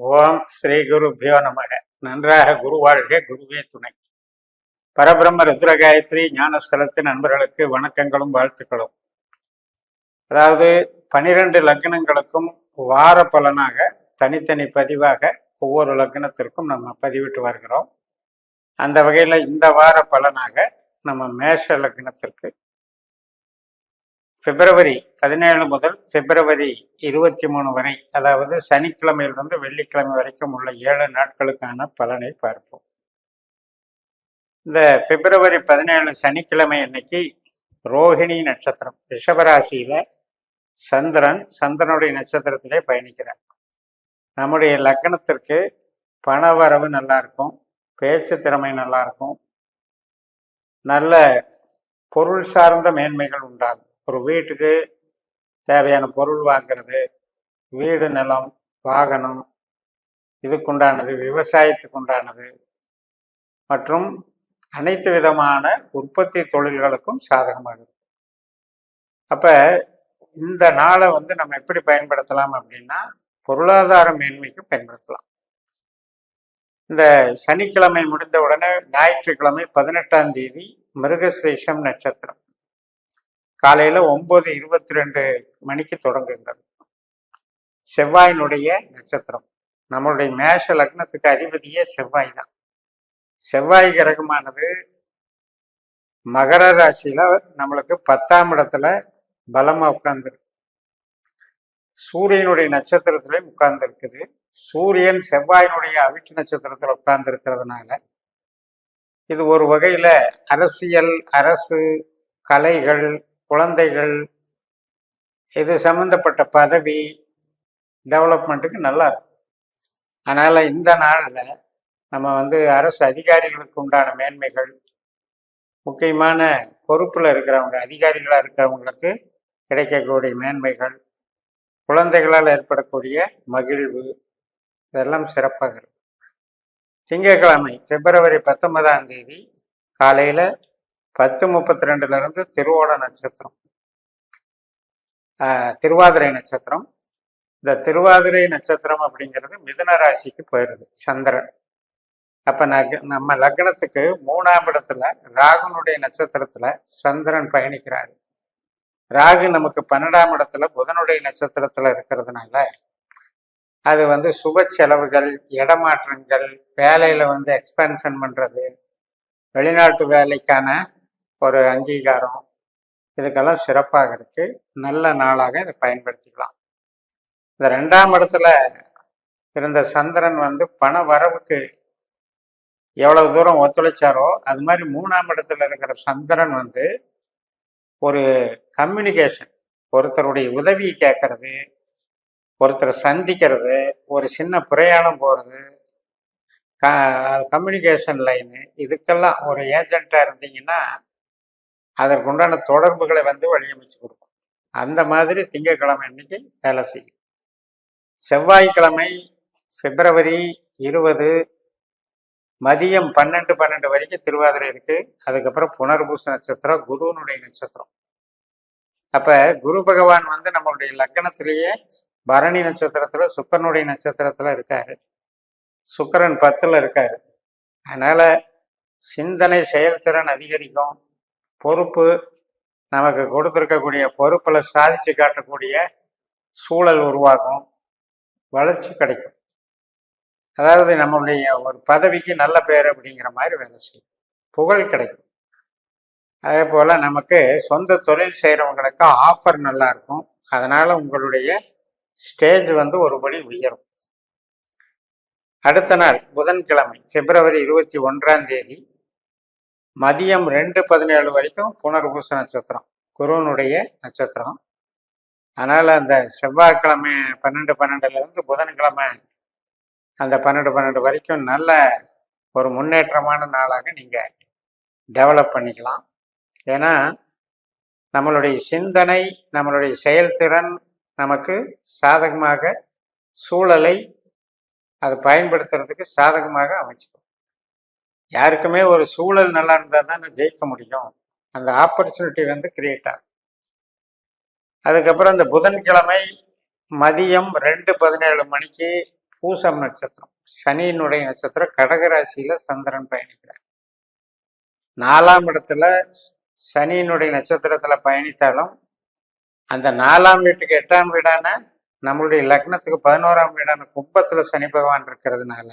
ஓம் ஸ்ரீ குருபியோ நமக. நன்றாக குரு வாழ்க குருவே துணை. பரபிரம்ம ருத்ர காயத்ரி நண்பர்களுக்கு வணக்கங்களும் வாழ்த்துக்களும். அதாவது பனிரெண்டு லக்னங்களுக்கும் வார பலனாக தனித்தனி பதிவாக ஒவ்வொரு லக்னத்திற்கும் நம்ம பதிவிட்டு வருகிறோம். அந்த வகையில் இந்த வார பலனாக நம்ம மேஷ லக்னத்திற்கு பிப்ரவரி பதினேழு முதல் பிப்ரவரி இருபத்தி மூணு வரை அதாவது சனிக்கிழமையிலிருந்து வெள்ளிக்கிழமை வரைக்கும் உள்ள ஏழு நாட்களுக்கான பலனை பார்ப்போம். இந்த பிப்ரவரி பதினேழு சனிக்கிழமை அன்னைக்கு ரோஹிணி நட்சத்திரம் ரிஷபராசியில சந்திரன் சந்திரனுடைய நட்சத்திரத்திலே பயணிக்கிறார். நம்முடைய லக்கணத்திற்கு பண வரவு நல்லா இருக்கும் பேச்சு திறமை நல்லா இருக்கும் நல்ல பொருள் சார்ந்த மேன்மைகள் உண்டாகும். ஒரு வீட்டுக்கு தேவையான பொருள் வாங்கிறது வீடு நிலம் வாகனம் இதுக்குண்டானது விவசாயத்துக்கு உண்டானது மற்றும் அனைத்து விதமான உற்பத்தி தொழில்களுக்கும் சாதகமாக இருக்கும். அப்போ இந்த நாளை வந்து நம்ம எப்படி பயன்படுத்தலாம் அப்படின்னா பொருளாதார மேன்மைக்கு பயன்படுத்தலாம். இந்த சனிக்கிழமை முடிந்த உடனே ஞாயிற்றுக்கிழமை பதினெட்டாம் தேதி மிருகசீஷம் நட்சத்திரம். காலையில் ஒம்பது இருபத்தி ரெண்டு மணிக்கு தொடங்குகிறது. செவ்வாயினுடைய நட்சத்திரம். நம்மளுடைய மேஷ லக்னத்துக்கு அதிபதியே செவ்வாய் தான். செவ்வாய் கிரகமானது மகர ராசியில் நம்மளுக்கு பத்தாம் இடத்துல பலமாக உட்கார்ந்துருக்கு. சூரியனுடைய நட்சத்திரத்திலே உட்கார்ந்துருக்குது. சூரியன் செவ்வாயினுடைய அவிட்டு நட்சத்திரத்தில் உட்கார்ந்துருக்கிறதுனால இது ஒரு வகையில் அரசியல் அரசு கலைகள் குழந்தைகள் இது சம்மந்தப்பட்ட பதவி டெவலப்மெண்ட்டுக்கு நல்லா இருக்கும். அதனால் இந்த நாளில் நம்ம வந்து அரசு அதிகாரிகளுக்கு உண்டான மேன்மைகள் முக்கியமான பொறுப்பில் இருக்கிறவங்க அதிகாரிகளாக இருக்கிறவங்களுக்கு கிடைக்கக்கூடிய மேன்மைகள் குழந்தைகளால் ஏற்படக்கூடிய மகிழ்வு இதெல்லாம் சிறப்பாக இருக்கும். திங்கட்கிழமை பிப்ரவரி பத்தொன்பதாம் தேதி காலையில் பத்து முப்பத்தி ரெண்டுல இருந்து திருவோட நட்சத்திரம் திருவாதிரை நட்சத்திரம். இந்த திருவாதிரை நட்சத்திரம் அப்படிங்கிறது மிதுன ராசிக்கு போயிடுது சந்திரன். அப்ப நக நம்ம லக்னத்துக்கு மூணாம் இடத்துல ராகுனுடைய நட்சத்திரத்துல சந்திரன் பயணிக்கிறாரு. ராகு நமக்கு பன்னெண்டாம் இடத்துல புதனுடைய நட்சத்திரத்துல இருக்கிறதுனால அது வந்து சுப செலவுகள் இடமாற்றங்கள் வேலையில வந்து எக்ஸ்பென்ஷன் பண்றது வெளிநாட்டு வேலைக்கான ஒரு அங்கீகாரம். இதுக்கெல்லாம் சிறப்பாக இருக்கு. நல்ல நாளாக இதை பயன்படுத்திக்கலாம். இந்த ரெண்டாம் இடத்துல இருந்த சந்திரன் வந்து பண வரவுக்கு எவ்வளவு தூரம் ஒத்துழைச்சாரோ அது மாதிரி மூணாம் இடத்துல இருக்கிற சந்திரன் வந்து ஒரு கம்யூனிகேஷன் ஒருத்தருடைய உதவி கேட்கறது ஒருத்தரை சந்திக்கிறது ஒரு சின்ன பிரயாணம் போகிறது க கம்யூனிகேஷன் லைனு இதுக்கெல்லாம் ஒரு ஏஜெண்ட்டாக இருந்தீங்கன்னா அதற்குண்டான தொடர்புகளை வந்து வழியமைச்சு கொடுக்கும். அந்த மாதிரி திங்கட்கிழமை அன்னைக்கு வேலை செய்யும். செவ்வாய்க்கிழமை பிப்ரவரி இருபது மதியம் பன்னெண்டு பன்னெண்டு வரைக்கும் திருவாதிரை இருக்கு. அதுக்கப்புறம் புனர்பூச நட்சத்திரம் குருவனுடைய நட்சத்திரம். அப்ப குரு பகவான் வந்து நம்மளுடைய லக்கணத்திலேயே பரணி நட்சத்திரத்துல சுக்கரனுடைய நட்சத்திரத்துல இருக்காரு. சுக்கரன் பத்துல இருக்காரு. அதனால சிந்தனை செயல்திறன் அதிகரிக்கும். பொறுப்பு நமக்கு கொடுத்துருக்கக்கூடிய பொறுப்பில் சாதிச்சு காட்டக்கூடிய சூழல் உருவாகும். வளர்ச்சி கிடைக்கும். அதாவது நம்மளுடைய ஒரு பதவிக்கு நல்ல பேர் அப்படிங்கிற மாதிரி வேலை செய்யும். புகழ் கிடைக்கும். அதே போல் நமக்கு சொந்த தொழில் செய்கிறவங்களுக்கு ஆஃபர் நல்லா இருக்கும். அதனால் உங்களுடைய ஸ்டேஜ் வந்து ஒருபடி உயரும். அடுத்த நாள் புதன்கிழமை பிப்ரவரி இருபத்தி ஒன்றாம் தேதி மதியம் ரெண்டு பதினேழு வரைக்கும் புனர்பூச நட்சத்திரம் குருவனுடைய நட்சத்திரம். அதனால் அந்த செவ்வாய்க்கிழமை பன்னெண்டு பன்னெண்டுலேருந்து புதன்கிழமை அந்த பன்னெண்டு பன்னெண்டு வரைக்கும் நல்ல ஒரு முன்னேற்றமான நாளாக நீங்கள் டெவலப் பண்ணிக்கலாம். ஏன்னா நம்மளுடைய சிந்தனை நம்மளுடைய செயல்திறன் நமக்கு சாதகமாக சூழலை அதை பயன்படுத்துறதுக்கு சாதகமாக அமைச்சுக்கும். யாருக்குமே ஒரு சூழல் நல்லா இருந்தால் தான் ஜெயிக்க முடியும். அந்த ஆப்பர்ச்சுனிட்டி வந்து கிரியேட் ஆகும். அதுக்கப்புறம் இந்த புதன்கிழமை மதியம் ரெண்டு பதினேழு மணிக்கு பூசம் நட்சத்திரம். சனியினுடைய நட்சத்திரம் கடகராசியில் சந்திரன் பயணிக்கிறார். நாலாம் இடத்துல சனியினுடைய நட்சத்திரத்தில் பயணித்தாலும் அந்த நாலாம் வீட்டுக்கு எட்டாம் வீடான நம்மளுடைய லக்னத்துக்கு பதினோராம் வீடான கும்பத்தில் சனி பகவான் இருக்கிறதுனால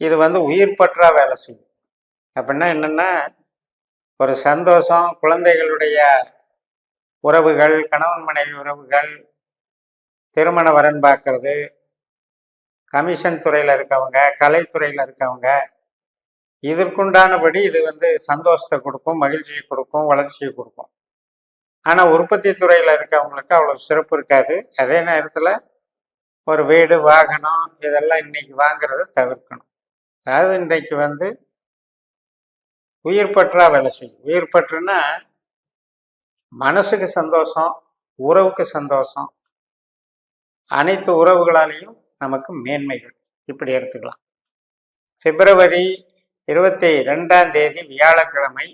இது வந்து உயிர் பற்றா வேலை செய்யும். அப்படின்னா என்னன்னா ஒரு சந்தோஷம் குழந்தைகளுடைய உறவுகள் கணவன் மனைவி உறவுகள் திருமண வரன் பார்க்கறது கமிஷன் துறையில் இருக்கவங்க கலைத்துறையில் இருக்கவங்க இதற்குண்டானபடி இது வந்து சந்தோஷத்தை கொடுக்கும் மகிழ்ச்சியை கொடுக்கும் வளர்ச்சியை கொடுக்கும். ஆனால் உற்பத்தி துறையில் இருக்கவங்களுக்கு அவ்வளோ சிறப்பு இருக்காது. அதே நேரத்தில் ஒரு வீடு வாகனம் இதெல்லாம் இன்னைக்கு வாங்குறத தவிர்க்கணும். அதாவது இன்றைக்கு வந்து உயிர் பற்றா வேலை செய்யும். உயிர் பற்றுனா மனசுக்கு சந்தோஷம் உறவுக்கு சந்தோஷம் அனைத்து உறவுகளாலேயும் நமக்கு மேன்மைகள். இப்படி எடுத்துக்கலாம். பிப்ரவரி இருபத்தி ரெண்டாம் தேதி வியாழக்கிழமை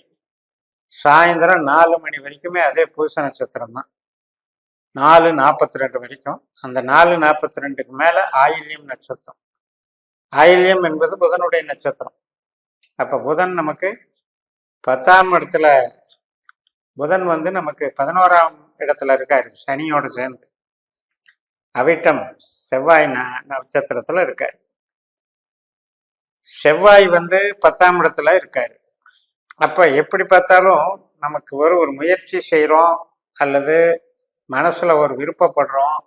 சாயந்தரம் நாலு மணி வரைக்குமே அதே பூச நட்சத்திரம் தான். நாலு நாற்பத்தி ரெண்டு வரைக்கும். அந்த நாலு நாற்பத்தி ரெண்டுக்கு மேலே ஆயில்யம் நட்சத்திரம். ஆயில்யம் என்பது புதனுடைய நட்சத்திரம். அப்போ புதன் நமக்கு பத்தாம் இடத்துல புதன் வந்து நமக்கு பதினோராம் இடத்துல இருக்காரு சனியோடு சேர்ந்து. அவிட்டம் செவ்வாய் ந- இருக்கார். செவ்வாய் வந்து பத்தாம் இடத்துல இருக்கார். அப்போ எப்படி பார்த்தாலும் நமக்கு ஒரு ஒரு முயற்சி செய்கிறோம் அல்லது மனசில் ஒரு விருப்பப்படுறோம்.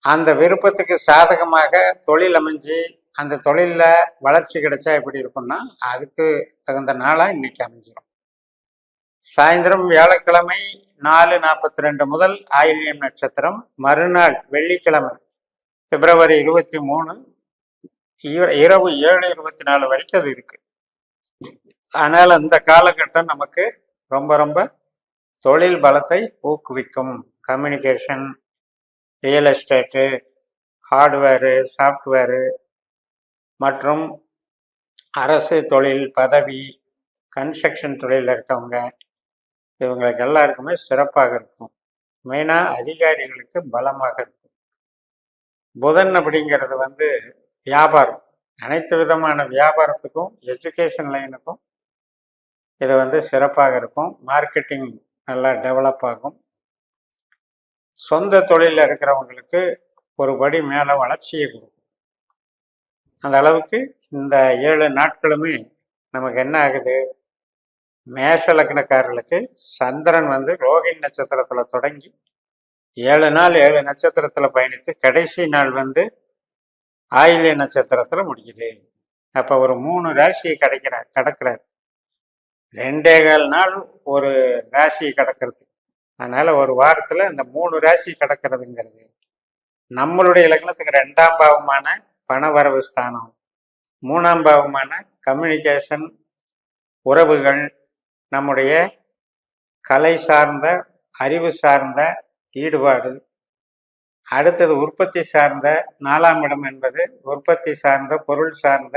அந்த விருப்பத்துக்கு சாதகமாக தொழில் அமைஞ்சு அந்த தொழிலில் வளர்ச்சி கிடைச்சா எப்படி இருக்கும்னா அதுக்கு தகுந்த நாளாக இன்னைக்கு அமைஞ்சிடும் சாயந்தரம் வியாழக்கிழமை நாலு நாற்பத்தி ரெண்டு முதல் ஆயில்யம் நட்சத்திரம் மறுநாள் வெள்ளிக்கிழமை பிப்ரவரி இருபத்தி மூணு இர- இரவு ஏழு இருபத்தி நாலு வரைக்கும் அது இருக்கு. ஆனால் அந்த காலகட்டம் நமக்கு ரொம்ப ரொம்ப தொழில் பலத்தை ஊக்குவிக்கும். Communication real estate hardware software மற்றும் அரசு தொழில் பதவி கன்ஸ்ட்ரக்ஷன் தொழிலில் இருக்கவங்க இவங்களுக்கு எல்லாருக்குமே சிறப்பாக இருக்கும். மெயினாக அதிகாரிகளுக்கு பலமாக இருக்கும். புதன் அப்படிங்கிறது வந்து வியாபாரம். அனைத்து விதமான வியாபாரத்துக்கும் எஜுகேஷன் லைனுக்கும் இது வந்து சிறப்பாக இருக்கும். மார்க்கெட்டிங் நல்லா டெவலப் ஆகும். சொந்த தொழிலில் இருக்கிறவங்களுக்கு ஒரு படி மேலே வளர்ச்சியை கொடுக்கும். அந்த அளவுக்கு இந்த ஏழு நாட்களுமே நமக்கு என்ன ஆகுது? மேஷ லக்னக்காரர்களுக்கு சந்திரன் வந்து ரோகிணி நட்சத்திரத்துல தொடங்கி ஏழு நாள் ஏழு நட்சத்திரத்துல பயணித்து கடைசி நாள் வந்து ஆயிலிய நட்சத்திரத்துல முடியுது அப்ப ஒரு மூணு ராசியை கிடைக்கிறார் கடக்கிறார். ரெண்டே கால் நாள் ஒரு ராசியை கடக்கிறது அதனால ஒரு வாரத்துல இந்த மூணு ராசி கடக்கிறதுங்கிறது நம்மளுடைய லக்னத்துக்கு ரெண்டாம் பாவமான பணவரவு ஸ்தானம். மூணாம் பாவமான கம்யூனிகேஷன் உறவுகள் நம்முடைய கலை சார்ந்த அறிவு சார்ந்த ஈடுபாடு. அடுத்தது உற்பத்தி சார்ந்த நாலாம் இடம் என்பது உற்பத்தி சார்ந்த பொருள் சார்ந்த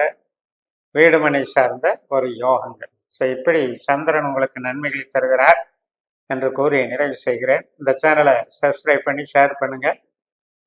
வீடுமனை சார்ந்த ஒரு யோகங்கள். ஸோ இப்படி சந்திரன் உங்களுக்கு நன்மைகளை தருகிறார் என்று கூறி நிறைவு செய்கிறேன். இந்த சேனலை சப்ஸ்கிரைப் பண்ணி ஷேர் பண்ணுங்கள்